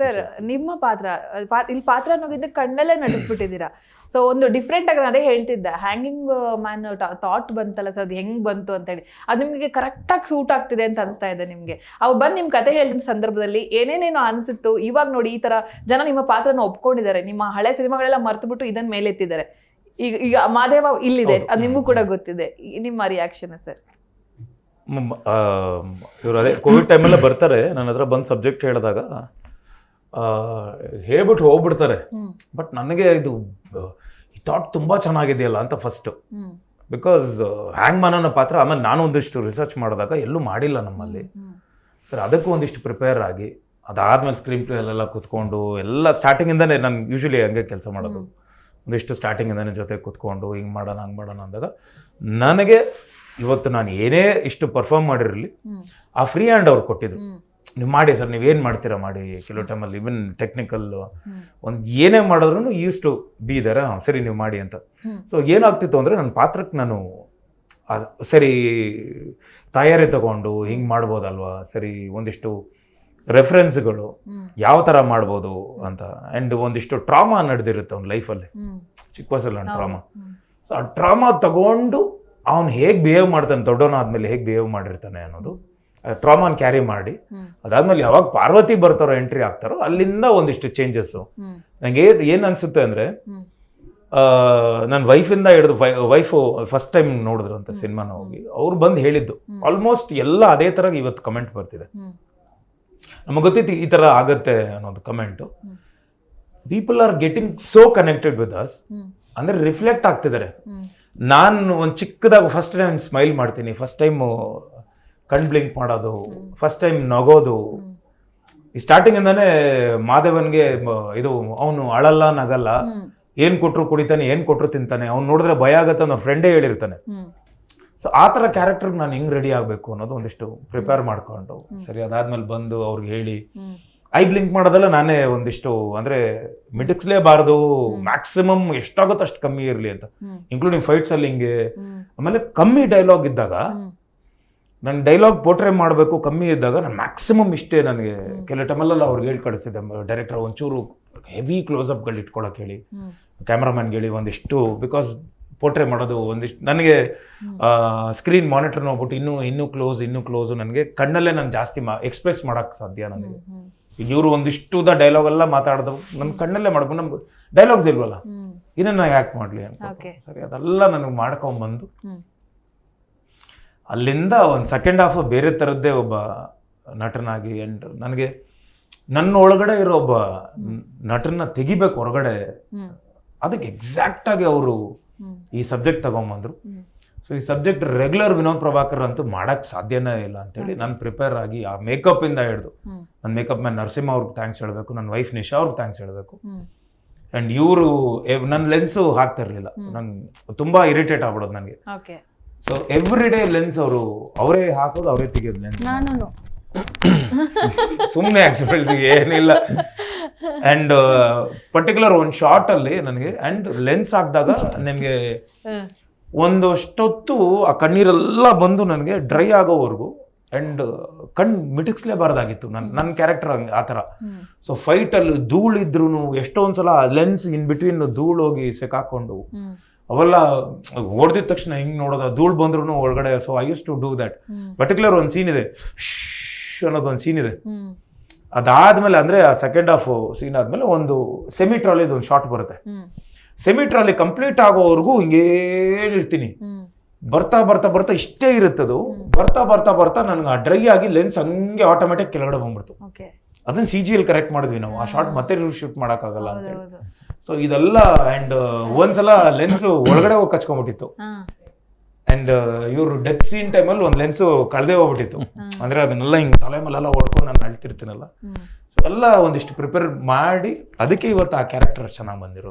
Sir ನಿಮ್ಮ ಪಾತ್ರ ಇಲ್ಲಿ ಪಾತ್ರ ಅನ್ನೋದಿದ್ದ ಕಣ್ಣಲ್ಲೇ ನಟಿಸ್ಬಿಟ್ಟಿದ್ದೀರಾ? ಸೊ ಒಂದು ಡಿಫ್ರೆಂಟ್ ಆಗಿ ನಾನು ಹೇಳ್ತಿದ್ದೆ. ಹ್ಯಾಂಗಿಂಗ್ ಮ್ಯಾನ್ ಥಾಟ್ ಬಂತಲ್ಲ ಸರ್ ಅದು ಹೆಂಗ್ ಬಂತು ಅಂತ ಹೇಳಿ. ಅದು ನಿಮಗೆ ಕರೆಕ್ಟಾಗಿ ಸೂಟ್ ಆಗ್ತಿದೆ ಅಂತ ಅನಿಸ್ತಾ ಇದೆ ನಿಮಗೆ. ಅವ್ ಬಂದು ನಿಮ್ಮ ಕತೆ ಹೇಳಿದ ಸಂದರ್ಭದಲ್ಲಿ ಏನೇನೇನೋ ಅನಿಸಿತ್ತು. ಇವಾಗ ನೋಡಿ ಈ ತರ ಜನ ನಿಮ್ಮ ಪಾತ್ರನ ಒಪ್ಕೊಂಡಿದ್ದಾರೆ. ನಿಮ್ಮ ಹಳೆ ಸಿನಿಮಾಗಳೆಲ್ಲ ಮರ್ತುಬಿಟ್ಟು ಇದನ್ನ ಮೇಲೆತ್ತಿದ್ದಾರೆ. ಈಗ ಈಗ ಮಾದೇವ ಇಲ್ಲಿದೆ. ಅದು ನಿಮಗೂ ಕೂಡ ಗೊತ್ತಿದೆ. ನಿಮ್ಮ ರಿಯಾಕ್ಷನ್ ಸರ್ ಇವರು ಅದೇ ಕೋವಿಡ್ ಟೈಮಲ್ಲೇ ಬರ್ತಾರೆ. ನನ್ನ ಹತ್ರ ಬಂದು ಸಬ್ಜೆಕ್ಟ್ ಹೇಳಿದಾಗ ಹೇಳ್ಬಿಟ್ಟು ಹೋಗ್ಬಿಡ್ತಾರೆ. ಬಟ್ ನನಗೆ ಇದು ಈ ಥಾಟ್ ತುಂಬ ಚೆನ್ನಾಗಿದೆಯಲ್ಲ ಅಂತ ಫಸ್ಟು ಬಿಕಾಸ್ ಹ್ಯಾಂಗ್ ಅನ್ನೋ ಪಾತ್ರ ಆಮೇಲೆ ನಾನು ಒಂದಿಷ್ಟು ರಿಸರ್ಚ್ ಮಾಡಿದಾಗ ಎಲ್ಲೂ ಮಾಡಿಲ್ಲ ನಮ್ಮಲ್ಲಿ. ಸರ್ ಅದಕ್ಕೂ ಒಂದಿಷ್ಟು ಪ್ರಿಪೇರ್ ಆಗಿ ಅದಾದ್ಮೇಲೆ ಸ್ಕ್ರೀನ್ ಪ್ಲೇ ಅಲ್ಲೆಲ್ಲ ಕುತ್ಕೊಂಡು ಎಲ್ಲ ಸ್ಟಾರ್ಟಿಂಗಿಂದನೇ ನಾನು ಯೂಶ್ವಲಿ ಹಂಗೆ ಕೆಲಸ ಮಾಡೋದು. ಒಂದಿಷ್ಟು ಸ್ಟಾರ್ಟಿಂಗಿಂದನೇ ಜೊತೆ ಕುತ್ಕೊಂಡು ಹಿಂಗೆ ಮಾಡೋಣ ಹಂಗೆ ಮಾಡೋಣ ಅಂದಾಗ ನನಗೆ ಇವತ್ತು ನಾನು ಏನೇ ಇಷ್ಟು ಪರ್ಫಾರ್ಮ್ ಮಾಡಿರಲಿ ಆ ಫ್ರೀ ಹ್ಯಾಂಡ್ ಅವ್ರು ಕೊಟ್ಟಿದ್ರು. ನೀವು ಮಾಡಿ ಸರ್ ನೀವೇನು ಮಾಡ್ತೀರಾ ಮಾಡಿ ಕೆಲವು ಟೈಮಲ್ಲಿ ಇವನ್ ಟೆಕ್ನಿಕಲ್ ಒಂದು ಏನೇ ಮಾಡಿದ್ರು ಯೂಸ್ ಟು ಬಿ ಹಾಂ ಸರಿ ನೀವು ಮಾಡಿ ಅಂತ. ಸೊ ಏನಾಗ್ತಿತ್ತು ಅಂದರೆ ನನ್ನ ಪಾತ್ರಕ್ಕೆ ನಾನು ಸರಿ ತಯಾರಿ ತಗೊಂಡು ಹಿಂಗೆ ಮಾಡ್ಬೋದಲ್ವಾ ಸರಿ ಒಂದಿಷ್ಟು ರೆಫರೆನ್ಸ್ಗಳು ಯಾವ ಥರ ಮಾಡ್ಬೋದು ಅಂತ. ಆ್ಯಂಡ್ ಒಂದಿಷ್ಟು ಟ್ರಾಮಾ ನಡೆದಿರುತ್ತೆ ಅವ್ನ ಲೈಫಲ್ಲಿ ಚಿಕ್ಕ ವಯಸ್ಸಲ್ಲಿ ಟ್ರಾಮಾ ಸೊ ಆ ಟ್ರಾಮಾ ತಗೊಂಡು ಅವನು ಹೇಗೆ ಬಿಹೇವ್ ಮಾಡ್ತಾನೆ ದೊಡ್ಡವನಾದ್ಮೇಲೆ ಹೇಗೆ ಬಿಹೇವ್ ಮಾಡಿರ್ತಾನೆ ಅನ್ನೋದು ಟ್ರಾಮಾನ್ ಕ್ಯಾರಿ ಮಾಡಿ. ಅದಾದ್ಮೇಲೆ ಯಾವಾಗ ಪಾರ್ವತಿ ಬರ್ತಾರೋ ಎಂಟ್ರಿ ಆಗ್ತಾರೋ ಅಲ್ಲಿಂದ ಒಂದಿಷ್ಟು ಚೇಂಜಸ್ಸು ನಂಗೆ ನನಗೆ ಏನು ಅನಿಸುತ್ತೆ ಅಂದರೆ ನನ್ನ ವೈಫಿಂದ ಹಿಡಿದು ವೈಫು ಫಸ್ಟ್ ಟೈಮ್ ನೋಡಿದ್ರು ಅಂತ ಸಿನಿಮಾನ ಹೋಗಿ ಅವ್ರು ಬಂದು ಹೇಳಿದ್ದು. ಆಲ್ಮೋಸ್ಟ್ ಎಲ್ಲ ಅದೇ ಥರ ಇವತ್ತು ಕಮೆಂಟ್ ಬರ್ತಿದೆ. ನಮಗೆ ಗೊತ್ತಿತ್ತು ಈ ಥರ ಆಗತ್ತೆ ಅನ್ನೋದು comment. People are getting so connected with us ಅಂದ್ರೆ ರಿಫ್ಲೆಕ್ಟ್ ಆಗ್ತಿದ್ದಾರೆ. ನಾನು ಒಂದು ಚಿಕ್ಕದಾಗ ಫಸ್ಟ್ ಟೈಮ್ ಸ್ಮೈಲ್ ಮಾಡ್ತೀನಿ. ಫಸ್ಟ್ ಟೈಮು ಕಣ್ ಬ್ಲಿಂಕ್ ಮಾಡೋದು ಫಸ್ಟ್ ಟೈಮ್ ನಗೋದು. ಸ್ಟಾರ್ಟಿಂಗಿಂದಾನೇ ಮಾಧವನ್ಗೆ ಮ- ಇದು ಅವನು ಅಳಲ್ಲ, ನಗಲ್ಲ. ಏನು ಕೊಟ್ಟರು ಕುಡಿತಾನೆ, ಏನು ಕೊಟ್ಟರು ತಿಂತಾನೆ. ಅವ್ನು ನೋಡಿದ್ರೆ ಭಯ ಆಗತ್ತೆ ಅನ್ನೋ ಫ್ರೆಂಡೇ ಹೇಳಿರ್ತಾನೆ. ಸೊ ಆ ಥರ ಕ್ಯಾರೆಕ್ಟರ್ಗೆ ನಾನು ಹೆಂಗೆ ರೆಡಿ ಆಗಬೇಕು ಅನ್ನೋದು ಒಂದಿಷ್ಟು ಪ್ರಿಪೇರ್ ಮಾಡ್ಕೊಂಡು, ಸರಿ, ಅದಾದ್ಮೇಲೆ ಬಂದು ಅವ್ರಿಗೆ ಹೇಳಿ. ಐ ಬ್ಲಿಂಕ್ ಮಾಡೋದೆಲ್ಲ ನಾನೇ ಒಂದಿಷ್ಟು ಅಂದರೆ ಮಿಟಕ್ಸ್ಲೇಬಾರ್ದು ಮ್ಯಾಕ್ಸಿಮಮ್ ಎಷ್ಟಾಗುತ್ತೋ ಅಷ್ಟು ಕಮ್ಮಿ ಇರಲಿ ಅಂತ. ಇನ್ಕ್ಲೂಡಿಂಗ್ ಫೈಟ್ಸ್ ಅಲ್ಲಿ ಹಿಂಗೆ. ಆಮೇಲೆ ಕಮ್ಮಿ ಡೈಲಾಗ್ ಇದ್ದಾಗ ನನ್ನ ಡೈಲಾಗ್ ಪೋರ್ಟ್ರೇ ಮಾಡಬೇಕು ಕಮ್ಮಿ ಇದ್ದಾಗ ನಾನು ಮ್ಯಾಕ್ಸಿಮಮ್ ಇಷ್ಟೇ ನನಗೆ. ಕೆಲವು ಟೈಮಲ್ಲೆಲ್ಲ ಅವ್ರಿಗೆ ಹೇಳಿ ಕಳಿಸಿದ್ದೆ ಡೈರೆಕ್ಟರ್ ಒಂಚೂರು ಹೆವಿ ಕ್ಲೋಸಪ್ಗಳು ಇಟ್ಕೊಳಕ್ಕೆ ಹೇಳಿ. ಕ್ಯಾಮ್ರಾಮನ್ಗೆ ಹೇಳಿ ಒಂದಿಷ್ಟು ಬಿಕಾಸ್ ಪೋರ್ಟ್ರೇ ಮಾಡೋದು ಒಂದಿಷ್ಟು ನನಗೆ ಸ್ಕ್ರೀನ್ ಮಾನಿಟರ್ ನೋಡ್ಬಿಟ್ಟು ಇನ್ನೂ ಇನ್ನೂ ಕ್ಲೋಸ್ ಇನ್ನೂ ಕ್ಲೋಸು ನನಗೆ ಕಣ್ಣಲ್ಲೇ ನಾನು ಜಾಸ್ತಿ ಮಾ ಎಕ್ಸ್ಪ್ರೆಸ್ ಮಾಡೋಕ್ಕೆ ಸಾಧ್ಯ ನನಗೆ. ಈಗ ಇವರು ದ ಡೈಲಾಗ್ ಎಲ್ಲ ಮಾತಾಡಿದವು ನಮ್ಮ ಕಣ್ಣಲ್ಲೇ ಮಾಡ್ಬೋದು ನಮ್ಗೆ ಡೈಲಾಗ್ಸ್ ಇಲ್ವಲ್ಲ? ಇದನ್ನ ಯಾಕೆ ಮಾಡಲಿ ಅಂತ ಸರಿ ಅದೆಲ್ಲ ನನಗೆ ಮಾಡ್ಕೊಂಬಂದು ಅಲ್ಲಿಂದ ಒಂದು ಸೆಕೆಂಡ್ ಹಾಫ್ ಬೇರೆ ಥರದ್ದೇ ಒಬ್ಬ ನಟನಾಗಿ ಆ್ಯಂಡ್ ನನಗೆ ನನ್ನ ಒಳಗಡೆ ಇರೋ ಒಬ್ಬ ನಟನ ತೆಗಿಬೇಕು ಹೊರಗಡೆ. ಅದಕ್ಕೆ ಎಕ್ಸಾಕ್ಟಾಗಿ ಅವರು ಈ ಸಬ್ಜೆಕ್ಟ್ ತಗೊಂಬಂದ್ರು. ಸೊ ಈ ಸಬ್ಜೆಕ್ಟ್ ರೆಗ್ಯುಲರ್ ವಿನೋದ್ ಪ್ರಭಾಕರ್ ಅಂತೂ ಮಾಡೋಕ್ಕೆ ಸಾಧ್ಯನೇ ಇಲ್ಲ ಅಂತೇಳಿ ನಾನು ಪ್ರಿಪೇರ್ ಆಗಿ ಆ ಮೇಕಪ್ಪಿಂದ ಹಿಡಿದು ಹ್ಮ್. ನನ್ನ ಮೇಕಪ್ ಮ್ಯಾನ್ ನರಸಿಂಹ ಅವ್ರಿಗೆ ಥ್ಯಾಂಕ್ಸ್ ಹೇಳಬೇಕು ನನ್ನ ವೈಫ್ ನಿಶಾ ಅವ್ರಿಗೆ ಥ್ಯಾಂಕ್ಸ್ ಹೇಳಬೇಕು. ಆ್ಯಂಡ್ ಇವರು ನನ್ನ ಲೆನ್ಸು ಹಾಕ್ತಾ ಇರಲಿಲ್ಲ. ನಂಗೆ ತುಂಬ ಇರಿಟೇಟ್ ಆಗ್ಬಿಡೋದು ನನಗೆ. Okay so every day lens ಅವರು ಅವರೇ ಹಾಕೋದು ಅವರೇ ತೆಗಿಯೋದು ಲೆನ್ಸ್ ನಾನು ಸುಮ್ಮನೆ ಆಕ್ಸಿಡೆಂಟ್ ಏನಿಲ್ಲ. ಆ್ಯಂಡ್ ಪರ್ಟಿಕ್ಯುಲರ್ ಒಂದು ಶಾರ್ಟಲ್ಲಿ ನನಗೆ ಆ್ಯಂಡ್ ಲೆನ್ಸ್ ಹಾಕಿದಾಗ ನಿಮಗೆ ಒಂದಷ್ಟೊತ್ತು ಆ ಕಣ್ಣೀರೆಲ್ಲ ಬಂದು ನನಗೆ ಡ್ರೈ ಆಗೋವರೆಗೂ ಆ್ಯಂಡ್ ಕಣ್ಣು ಮಿಟಕ್ಸ್ಲೇಬಾರ್ದಾಗಿತ್ತು ನನ್ನ ನನ್ನ ಕ್ಯಾರೆಕ್ಟರ್ ಹಂಗೆ ಆ ಥರ. ಸೊ ಫೈಟಲ್ಲಿ ಧೂಳಿದ್ರು ಎಷ್ಟೊಂದು ಸಲ ಲೆನ್ಸ್ ಇನ್ ಬಿಟ್ವೀನ್ ಧೂಳು ಹೋಗಿ ಸಿಕ್ಕಾಕೊಂಡು ಅವೆಲ್ಲ ಹೊಡೆದಿದ ತಕ್ಷಣ ಹಿಂಗೆ ನೋಡೋದು? ಧೂಳು ಬಂದ್ರು ಒಳಗಡೆ so I used to do that particular ಒಂದು ಸೀನ್ ಇದೆ. ಶ್ ಅನ್ನೋದು ಒಂದು ಸೀನ್ ಇದೆ. ಅದಾದ್ಮೇಲೆ ಅಂದರೆ ಆ ಸೆಕೆಂಡ್ ಹಾಫ್ ಸೀನ್ ಆದಮೇಲೆ ಒಂದು ಸೆಮಿ ಟ್ರಾಲಿದು ಒಂದು ಶಾರ್ಟ್ ಬರುತ್ತೆ. ಹ್ಮ್ ಸೆಮಿ ಟ್ರಾಲಿ ಕಂಪ್ಲೀಟ್ ಆಗೋವರೆಗೂ ಹಿಂಗೇ ಇರ್ತೀನಿ. ಬರ್ತಾ ಬರ್ತಾ ಬರ್ತಾ ಇಷ್ಟೇ ಇರುತ್ತದು. ಬರ್ತಾ ಬರ್ತಾ ಬರ್ತಾ ನನಗೆ ಆ ಡ್ರೈ ಆಗಿ ಲೆನ್ಸ್ ಹಂಗೆ ಆಟೋಮೆಟಿಕ್ ಕೆಳಗಡೆ ಬಂದ್ಬಿಡ್ತು. ಅದನ್ನ ಸಿ ಜಿ ಎಲ್ ಕರೆಕ್ಟ್ ಮಾಡಿದ್ವಿ ನಾವು. ಆ ಶಾರ್ಟ್ ಮತ್ತೆ ಶೂಟ್ ಮಾಡೋಕ್ಕಾಗಲ್ಲ ಅಂತ ಸೊ ಇದೆಲ್ಲ ಆ್ಯಂಡ್ ಒಂದ್ಸಲ ಲೆನ್ಸ್ ಒಳಗಡೆ ಹೋಗಿ ಕಚ್ಕೊಂಡ್ಬಿಟ್ಟಿತ್ತು. ಆ್ಯಂಡ್ ಇವರು ಡೆತ್ ಸೀನ್ ಟೈಮಲ್ಲಿ ಒಂದು ಲೆನ್ಸು ಕಳೆದೇ ಹೋಗ್ಬಿಟ್ಟಿತ್ತು. ಅಂದರೆ ಅದನ್ನೆಲ್ಲ ಹಿಂಗೆ ತಲೆ ಮೇಲೆಲ್ಲ ಹೊಡ್ಕೊಂಡು ನಾನು ಅಳ್ತಿರ್ತೀನಲ್ಲ. ಸೊ ಎಲ್ಲ ಒಂದಿಷ್ಟು ಪ್ರಿಪೇರ್ ಮಾಡಿ ಅದಕ್ಕೆ ಇವತ್ತು ಆ ಕ್ಯಾರೆಕ್ಟರ್ ಚೆನ್ನಾಗಿ ಬಂದಿರೋದು.